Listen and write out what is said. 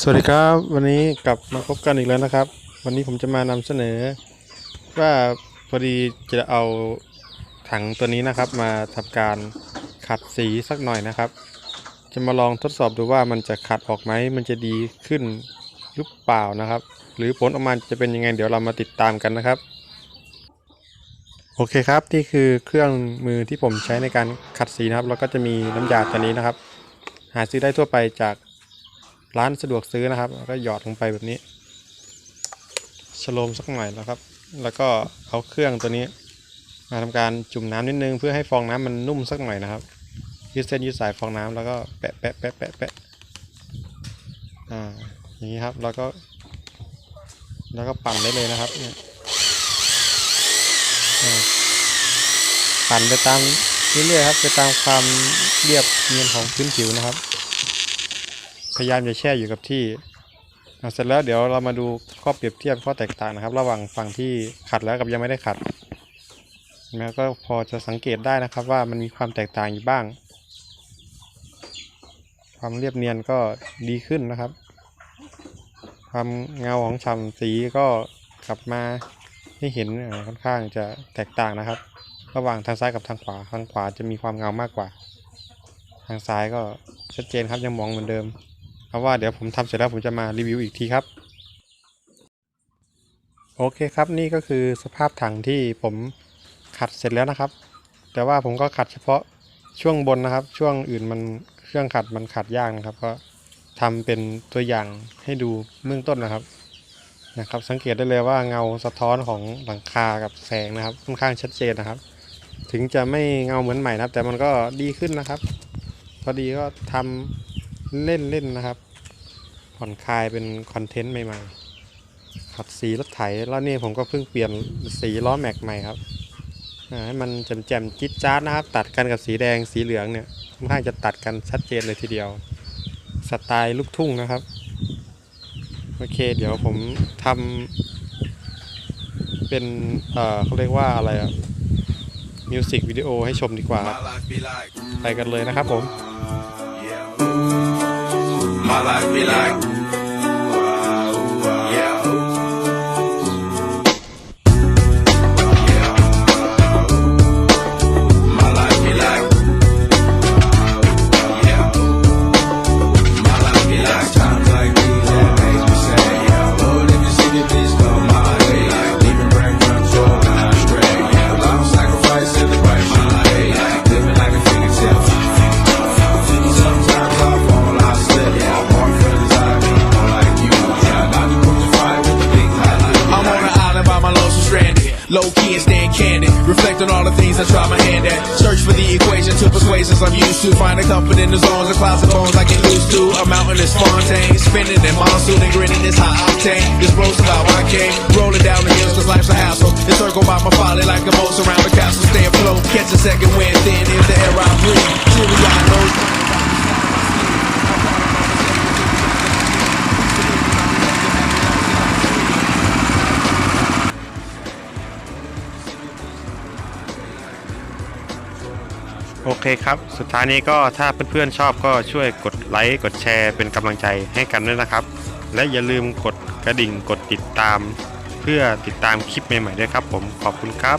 สวัสดีครับวันนี้กลับมาพบกันอีกแล้วนะครับ วันนี้ผมจะมานำเสนอ ว่าพอดีจะเอาถังตัวนี้นะครับ มาทำการขัดสีสักหน่อยนะครับ จะมาลองทดสอบดูว่ามันจะขัดออกไหมมันจะดีขึ้นหรือเปล่านะครับ หรือผลออกมาจะเป็นยังไง เดี๋ยวเรามาติดตามกันนะครับ โอเคครับนี่คือเครื่องมือที่ผมใช้ในการขัดสีนะครับ แล้วก็จะมีน้ำยาตัวนี้นะครับ หาซื้อได้ทั่วไปจาก ร้านสะดวกซื้อนะครับ แล้วก็หยอดลงไปแบบนี้ชโลมสักหน่อยแล้วครับ แล้วก็เอาเครื่องตัวนี้ มาทำการจุ่มน้ำนิดนึง เพื่อให้ฟองน้ำมันนุ่มสักหน่อยนะครับยืดเส้นยืดสายฟองน้ำแล้วก็แปะแปะแปะแปะแปะอ่าอย่างนี้ครับแล้วก็ แล้วก็ปั่นได้เลยนะครับเนี่ยปั่นไปตามเรื่อยๆครับ ไปตามความเรียบเนียนของพื้นผิวนะครับ ยายามจะแช่อยู่กับที่เสร็จแล้วเดี๋ยวเรามาดูข้อเปรียบเทียบข้อแตกต่างนะครับ ระหว่างฝั่งที่ขัดแล้วกับยังไม่ได้ขัดแล้วก็พอจะสังเกตได้นะครับว่ามันมีความแตกต่างอยู่บ้าง ความเรียบเนียนก็ดีขึ้นนะครับ ความเงาของฉ่ำสีก็กลับมาให้เห็นค่อนข้างจะแตกต่างนะครับ ระหว่างทางซ้ายกับทางขวาทางขวาจะมีความเงามากกว่า ทางซ้ายก็ชัดเจนครับยังมองเหมือนเดิม เอาว่าเดี๋ยวผมทำเสร็จแล้วผมจะมารีวิวอีกทีครับ โอเคครับนี่ก็คือสภาพถังที่ผมขัดเสร็จแล้วนะครับ แต่ว่าผมก็ขัดเฉพาะช่วงบนนะครับ ช่วงอื่นมันเครื่องขัดมันขัดยากนะครับ ก็ทำเป็นตัวอย่างให้ดูเบื้องต้นนะครับนะครับ สังเกตได้เลยว่าเงาสะท้อนของหลังคากับแสงนะครับ ค่อนข้างชัดเจนนะครับ ถึงจะไม่เงาเหมือนใหม่นะครับ แต่มันก็ดีขึ้นนะครับ พอดีก็ทำ เล่นๆนะครับ ผ่อนคลายเป็นคอนเทนต์ใหม่ๆขัดสีรถไถแล้วนี่ผมก็เพิ่งเปลี่ยนสีล้อแม็กใหม่ครับอ่าให้มันแจ่มๆจิ๊ดจ๊าดนะครับ ตัดกันกับสีแดงสีเหลืองเนี่ยค่อนข้างจะตัดกันชัดเจนเลยทีเดียว สไตล์ลูกทุ่งนะครับ โอเค เดี๋ยวผมทำเป็นเอ่อเขาเรียกว่าอะไรอะมิวสิกวิดีโอให้ชมดีกว่าครับ My life be like, ไปกันเลยนะครับผม yeah. My life be like, Low key and staying candid. Reflect on all the things I try my hand at. Search for the equation to persuasions I'm used to. Find a comfort in the zones of clouds and bones I get used to. A mountain is Fontaine. Spinning in monsoon and grinning is high octane. This road's about I came. Rolling down the hills cause life's a hassle. Encircled by my folly like a moat around the castle. Stay afloat. Catch a second wind. Thin in the air I breathe. Teary eyed nose. โอเคครับ สุดท้ายนี้ก็ถ้าเพื่อนๆชอบก็ช่วยกดไลค์กดแชร์เป็นกำลังใจให้กันด้วยนะครับ และอย่าลืมกดกระดิ่งกดติดตาม เพื่อติดตามคลิปใหม่ๆด้วยครับผมขอบคุณครับ